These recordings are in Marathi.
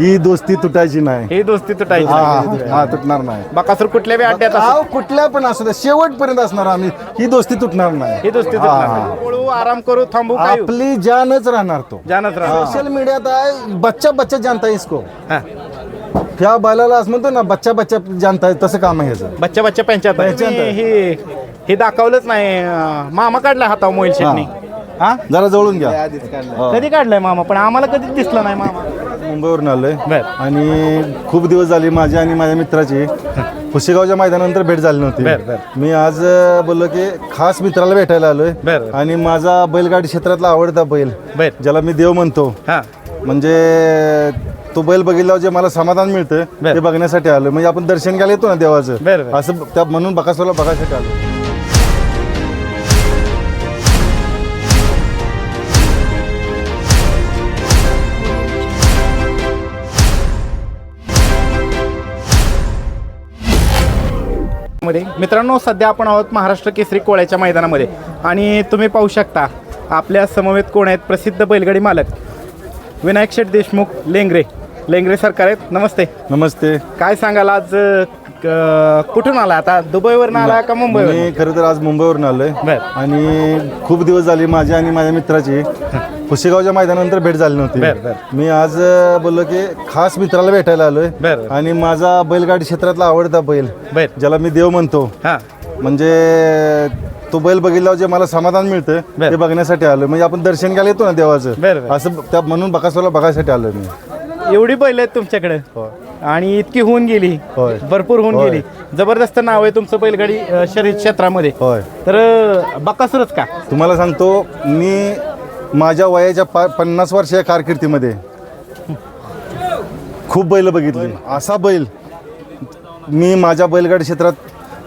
ही दोस्ती तुटायची नाही. ही दोस्ती तुटायची हा नाही. हा तुटणार नाही. बकासूर कुठल्या बी अड्ड्यात असो, अहो, कुठल्या पण असू द्या शेवटपर्यंत असणार आम्ही. ही दोस्ती तुटणार नाही. ही दोस्ती तुटणार हा. नाही. पळू आराम करू थांबू काय आपली जानच राहणार तो. जानच राहा सोशल मीडियात आहे बच्चा बच्चा जानता है इसको. हा. त्या बैलाला असं म्हणतो ना बच्चा बच्चा जानता है तसं काम आहे ह्याचं बच्चा बच्चा पंचायत. हे हे दाखवलंच नाही. अं, मामा काढला हाताव मोबाईल शेटनी. हा? जरा जवळून घ्या. हो. कधी काढलाय मामा? पण आम्हाला कधीच दिसलं नाही मामा. मुंबईवरून आलोय बर. आणि खूप दिवस झाले माझी आणि माझ्या मित्राची पुशेगावच्या मैदानानंतर भेट झाली बर, बर. नव्हती मी आज अं, बोललो की खास मित्राला भेटायला आलोय बर. आणि माझा बैलगाडी क्षेत्रातला आवडता बैल बर. ज्याला मी देव म्हणतो हा म्हणजे तो बैल बघितल्यावर जे मला समाधान मिळतं बर. ते बघण्यासाठी आलो म्हणजे आपण दर्शन घ्यायला येतो ना देवाचं बर. असं त्या म्हणून बकासूरला बघायसाठी आलो मध्ये. मित्रांनो सध्या आपण आहोत महाराष्ट्र केसरी कोळ्याच्या मैदानामध्ये. आणि तुम्ही पाहू शकता आपल्या समवेत कोण आहेत प्रसिद्ध बैलगाडी मालक? विनायक शेठ देशमुख लेंगरे. लेंगरे सरकार आहेत. नमस्ते. नमस्ते. काय सांगाल आज क- कुठून आला? आता दुबईवरून आला का मुंबईवर मी खरं तर आज मुंबईवरून आलोय. बर. आणि खूप दिवस झाले माझ्या आणि माझ्या मित्राची. पुशेगावच्या मैदानानंतर भेट झाली बर, बर. नव्हती मी आज अं, बोललो की खास मित्राला भेटायला आलोय. बर. आणि माझा बैलगाडी क्षेत्रातला आवडता बैल बर. ज्याला मी देव म्हणतो हा. म्हणजे तो बैल बघितल्यावर जे मला समाधान मिळतं बर. ते बघण्यासाठी आलो म्हणजे आपण दर्शन घ्यायला येतो ना बर, देवाचं बर. असं त्या म्हणून बकासूरला बघायसाठी आलोय मी. एवढी बैल आहेत तुमच्याकडे? आणि इतकी होऊन गेली. होय. भरपूर होऊन होय. गेली जबरदस्त नाव आहे तुमचं बैलगाडी अं, शर्यत क्षेत्रामध्ये. होय. तर अं, बकासूरच का? तुम्हाला सांगतो मी माझ्या वयाच्या पा पन्नास वर्षाच्या कारकिर्दीमध्ये. खूप बैल बघितली. असा बैल मी माझ्या बैलगाडी क्षेत्रात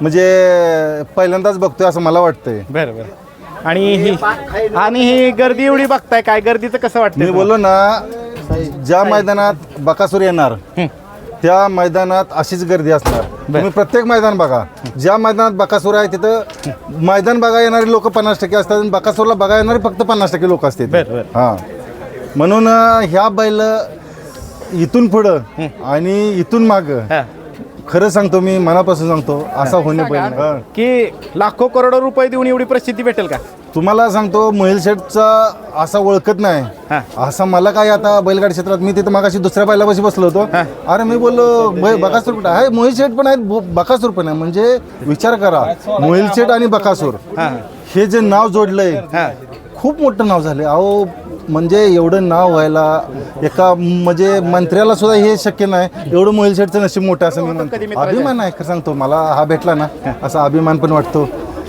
म्हणजे पहिल्यांदाच बघतोय असं मला वाटतंय. बरं बरं. आणि ही आणि ही गर्दी एवढी बघताय काय? गर्दीचं कसं वाटतं मी बोललो ना ज्या मैदानात बकासूर येणार त्या मैदानात अशीच गर्दी असणार. तुम्ही प्रत्येक मैदान बघा. ज्या मैदानात बकासूर आहे तिथं मैदान बघा येणारे लोक पन्नास टक्के असतात आणि बकासूरला बघा येणारे फक्त पन्नास टक्के लोक असतात. हा. म्हणून ह्या बैल इथून पुढं आणि इथून माग. खरं सांगतो मी मनापासून सांगतो असा होणे हा. की लाखो करोडो रुपये देऊन एवढी प्रसिद्धी भेटेल का? तुम्हाला सांगतो मोहिल शेठचा असा ओळखत नाही. हा. असं मला काय आता बैलगाडी क्षेत्रात मी तिथं मागाशी दुसऱ्या बैलापाशी बसलो होतो. हा. अरे मी बोललो बै- बकासूर कुठं आहे? मोहिल शेठ पण आहेत ब- बकासूर पण आहे. म्हणजे विचार करा मोहिल शेठ आणि बकासूर. हा. हे जे नाव जोडलंय हा. खूप मोठं नाव झालंय. अहो म्हणजे एवढं नाव व्हायला एका म्हणजे मंत्र्याला सुद्धा हे शक्य नाही. एवढं मोहिल शेठचं नशीब मोठं असं मी म्हणतो. अभिमान आहे खरं सांगतो. मला हा भेटला ना असा अभिमान पण वाटतो.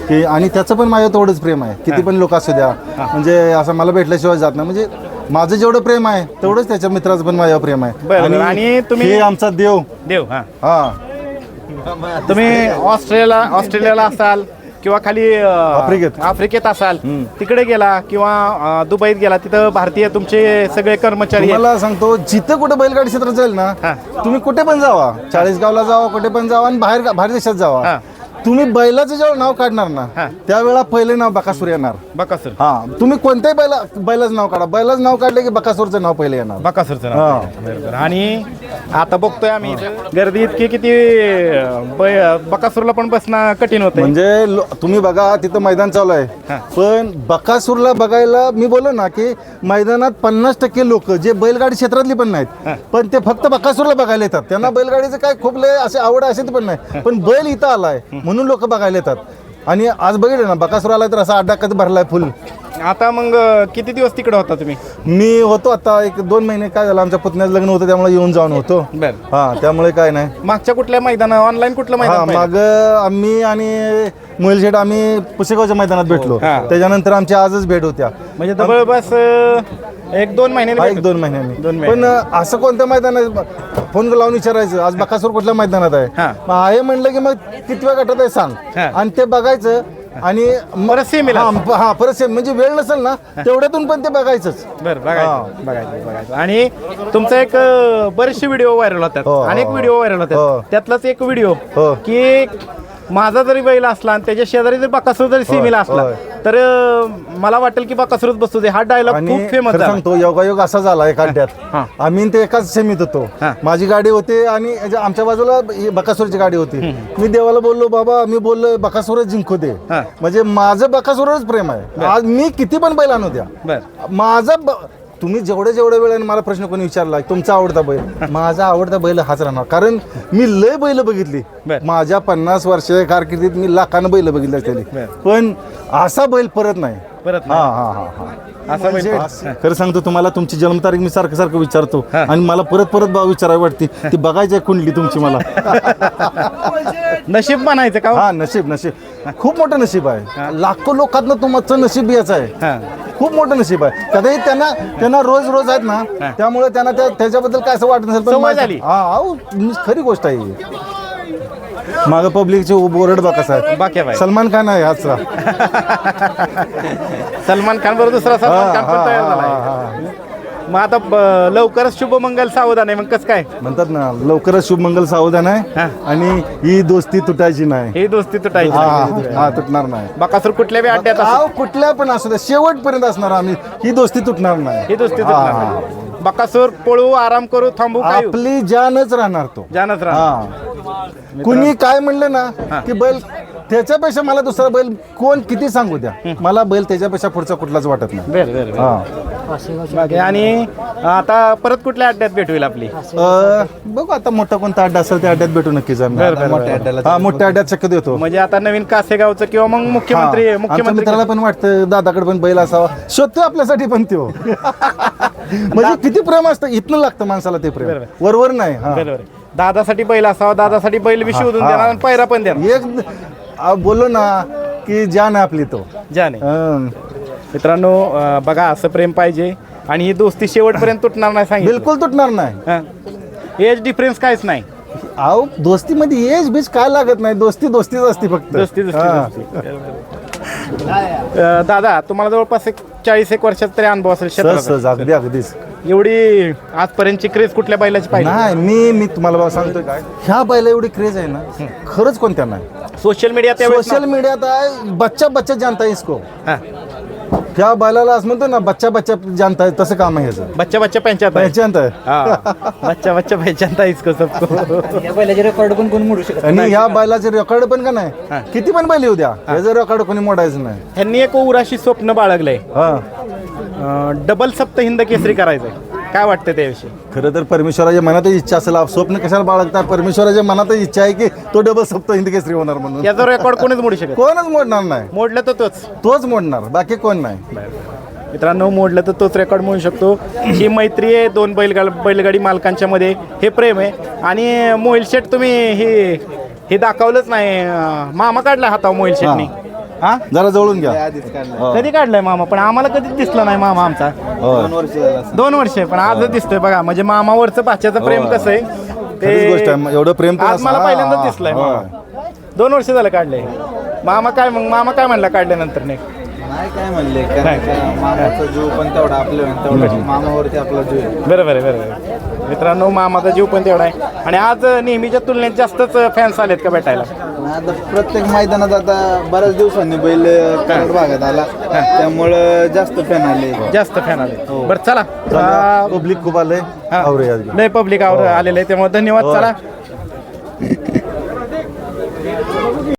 की आणि त्याचं पण माझ्या तेवढंच प्रेम आहे. किती पण लोक असू द्या. म्हणजे असं मला भेटल्याशिवाय जात नाही. म्हणजे माझं जेवढं प्रेम आहे तेवढंच त्याच्या मित्राचं पण माझ्यावर प्रेम आहे. आणि तुम्ही- हे आमचा देव. देव हा. हा. तुम्ही ऑस्ट्रेलियाला ऑस्ट्रेलियाला असाल. किंवा खाली अं, आफ्रिकेत. आफ्रिकेत असाल तिकडे गेला किंवा अं, दुबईत गेला तिथं भारतीय तुमचे सगळे कर्मचारी आहेत. तुम्हाला सांगतो जिथं कुठे बैलगाडी क्षेत्र जाईल ना हा. तुम्ही कुठे पण जावा चाळीसगावला जावा कुठे पण जावा आणि बाहेर बाहेर देशात हा. जावा तुम्ही बैलाचं जेव्हा नाव काढणार हा. ना त्यावेळेला पहिले नाव बकासूर येणार. बकासूर. हा तुम्ही कोणत्याही बैला बैलाचं नाव काढा. बैलाचं नाव काढलं की बकासूरचं नाव पहिले येणार. बकासूरचं हा. नाव बरं, बरं. आणि आता बघतोय आम्ही गर्दी इतकी किती बकासूरला पण बसणं कठीण होतं म्हणजे लो- तुम्ही बघा तिथं मैदान चालू आहे. हा. पण बकासूरला बघायला मी बोललो ना की मैदानात पन्नास टक्के लोक जे बैलगाडी क्षेत्रातली पण नाहीत पण ते फक्त बकासूरला बघायला येतात. त्यांना बैलगाडीचं काय खूप लय असे आवड असे पण नाही. पण बैल इथं आलाय. म्हणून म्हणून लोक बघायला येतात. आणि आज बघितलं ना बकासूर आला तर असा अड्डा कधी भरलाय फुल? आता मग अं, किती दिवस तिकडे होता तुम्ही? मी होतो आता एक दोन महिने काय झालं आमच्या पुतण्याचं लग्न होतं त्यामुळे येऊन जाऊन होतो. बर. हा त्यामुळे काय नाही. मागच्या कुठल्या मैदान ऑनलाईन कुठलं हा मैदान पाहिलं? माग आम्ही आणि मोहिल शेठ आम्ही पुसेगावच्या मैदानात भेटलो. हा. त्याच्यानंतर आमची आजच भेट होत्या. म्हणजे जवळपास अं, एक दोन हा महिन्यांनी एक दोन महिन्यांनी दोन पण असं कोणत्या मैदानात फोन लावून विचारायचं आज बकासूर कुठल्या मैदानात आहे? हा. मग आहे म्हणलं की मग कितव्या गटात आहे सांग. हा. आणि ते बघायचं आणि परत सेमीला. हा, हा परत सेम म्हणजे वेळ नसेल ना तेवढ्यातून पण ते बघायचंच बरं बघायचं बघायचं बघायचं आणि तुमचा एक अं, बरेचसे व्हिडिओ व्हायरल होतात हो, हो, अनेक हो. व्हिडिओ व्हायरल हो. होतात त्यातलाच एक व्हिडिओ हो. की माझा जरी बैल असला आणि त्याच्या शेजारी जरी बकासूर जरी सीमेला असला. तर अं, मला वाटेल की बकासूरच बसू दे. हा डायलॉग आणि खूप फेमस खरं झाला. सांगतो योगायोग असा झाला हा. अड्ड्यात. आम्ही ते एकाच सेमीत होतो. हा. माझी गाडी होती आणि आमच्या बाजूला ही बकासूरची गाडी होती. मी देवाला बोललो बाबा मी बोललो बकासूरच जिंकू दे. हा. म्हणजे माझं बकासूरच प्रेम आहे. आज मी किती पण बैल आणू द्या. बर. माझा ब- तुम्ही जेवढ्या जेवढ्या वेळाने मला प्रश्न कोणी विचारला तुमचा आवडता बैल माझा आवडता बैल हाच राहणार कारण मी लय बैल बघितली. माझ्या पन्नास वर्षाच्या कारकिर्दीत मी लाखानं बैल बघितली असलेली बर. पण असा बैल परत नाही परत हा. हा हा हा असा म्हणजे खरं सांगतो तुम्हाला तुमची जन्मतारीख मी सारखं सारखं विचारतो. आणि मला परत परत बा विचारावी वाटते. ती बघायची आहे कुंडली तुमची मला. नशीब म्हणायचं का हो? हा नशीब नशीब. खूप मोठं नशीब आहे. लाखो लोकांना तुमचं नशीब याचं आहे. हा. खूप मोठं नशीब आहे. कदाचित त्यांना त्यांना रोज रोज आहेत ना त्यामुळे त्यांना त्या त्याच्याबद्दल काय असं वाटत नसेल सवय माझं- झाली. हा अहो, खरी गोष्ट आहे ही. मागं पब्लिकचे बोर्ड बघा साहेब. बाक्या बाई. सलमान खान आहे आजचा. सलमान खान बरोबर दुसरा सलमान खान पण तयार झाला मग आता ब- लवकरच शुभमंगल सावधान आहे मग कसं काय? म्हणतात ना लवकरच शुभमंगल सावधान हा. आहे आणि ही दोस्ती तुटायची नाही. ही दोस्ती हा तुटायची हा तुटणार नाही. बकासूर कुठल्या बी अड्ड्यात असो अहो, कुठल्या पण असू द्या शेवटपर्यंत असणार आम्ही. ही दोस्ती तुटणार नाही. ही दोस्ती तुटणार हा. बकासूर पळू आराम करू थांबू काय? आपली जानच राहणार तो. जानच राहा हा. कुणी काय म्हणलं ना की बैल त्याच्यापेक्षा मला दुसरा बैल कोण किती सांगू द्या. मला बैल त्याच्यापेक्षा पुढचा कुठलाच वाटत नाही. बर बर बर. हा. बाकी आणि आता परत कुठल्या अड्ड्यात भेट होईल आपली अ, बघू आता मोठा कोणता अड्डा असेल त्या अड्ड्यात भेटू नक्कीच आम्ही. बरं, बरं, मोठ्या बरं. अड्ड्याला हा मोठ्या अड्ड्यात शक्य देतो म्हणजे आता नवीन कासेगावचं किंवा मग मुख्यमंत्री. आमच्या मुख्यमंत्री मित्राला पण वाटतं दादाकडे पण बैल असावा शोधतो आपल्यासाठी पण तो म्हणजे किती प्रेम असतं इथनं लागतं माणसाला ते प्रेम बरोबर. वरवर नाही हा बरोबर दादासाठी बैल असावा दादासाठी बैल बी शोधून. देणार आणि पैरा पण देणार एक आ, बोललो ना की जान आहे आपली तो जाने हं. मित्रांनो अं, बघा असं प्रेम पाहिजे. आणि ही दोस्ती शेवटपर्यंत तुटणार नाही सांगितलं. बिलकुल तुटणार नाही. एज डिफरन्स काहीच नाही. अहो दोस्तीमध्ये एज बीज काय लागत नाही? दोस्ती दोस्तीच असते फक्त. दोस्ती दोस्ती हा. दोस्ती. अं, दादा तुम्हाला जवळपास एक चाळीस एक वर्षात तरी अनुभव असेल सहज क्षेत्राचा. सहज अगदी अगदीच. एवढी आजपर्यंतची क्रेज कुठल्या बैलाची पाहिजे नाही मी मी तुम्हाला बाबा सांगतोय काय? ह्या बैला एवढी क्रेज आहे ना खरंच कोणत्या नाही? सोशल मीडिया सोशल मीडियात आहे बच्चा बच्चा जानता है इसको. हा. ह्या बैलाला असं म्हणतो ना बच्चा बच्चा जानता है तसं काम आहे बच्चा बच्चा पंचायत आहे पहचानत आहे हा. बच्चा बच्चा पहचानता इसको सबको. या बैलाचे रेकॉर्ड पण कोण मोडू शकत आणि ह्या बैलाचे रेकॉर्ड पण का नाही? किती पण बैल येऊ द्या. ह्याचं रेकॉर्ड कोणी मोडायचं नाही. ह्यांनी एक उराशी स्वप्न बाळगलंय. हा. अं, डबल सप्त हिंद केसरी करायचंय. काय वाटतं त्याविषयी? खरं तर परमेश्वराच्या मनातच इच्छा असेल. स्वप्न कशाला बाळगता परमेश्वराच्या मनातच इच्छा आहे की तो डबल सप्त हिंद केसरी होणार म्हणून. याचा रेकॉर्ड कोणीच मोडू शकत कोणच मोडणार नाही. मोडलं तर तोच. तोच मोडणार. बाकी कोण नाही. मित्रांनो मोडलं तर तोच रेकॉर्ड म्हणू शकतो. ही मैत्री आहे दोन बैलगा बैलगाडी मालकांच्या मध्ये. हे प्रेम आहे. आणि मोहिल शेट तुम्ही हे हे दाखवलंच नाही. अं, मामा काढलाय हातावर मोहिल शेटनी हा? जरा जवळून घ्या. हो. कधी काढलाय मामा? पण आम्हाला कधीच दिसला नाही मामा आमचा. हो. दोन वर्ष पण आजच दिसतोय बघा. म्हणजे मामावरचं बाच्याचं प्रेम कसं आहे खरीच गोष्ट आहे. एवढं प्रेम आज असं- मला हा, पहिल्यांदाच हा, दिसलाय हो. मामा दोन वर्ष झालं काढलंय. मामा काय मग मामा काय म्हणला काढल्यानंतर नाही नाही काय म्हणले? कारण का मामाचा जीव पण तेवढा आपल्या तेवढा मामावरती आपला जीव आहे. बरोबर आहे बरोबर आहे मित्रांनो मामाचा जीव पण तेवढा आहे. आणि आज नेहमीच्या तुलनेत जास्तच फॅन्स आलेत का भेटायला? आता प्रत्येक मैदानात आता बऱ्याच दिवसांनी बैल कराड भागात आला. त्यामुळं जास्त फॅन आले. जास्त फॅन आले. बरं चला. पब्लिक खूप आलंय. हा. आवरे आज. लय पब्लिक आवर आलेलं आहे. त्यामुळे धन्यवाद. चला.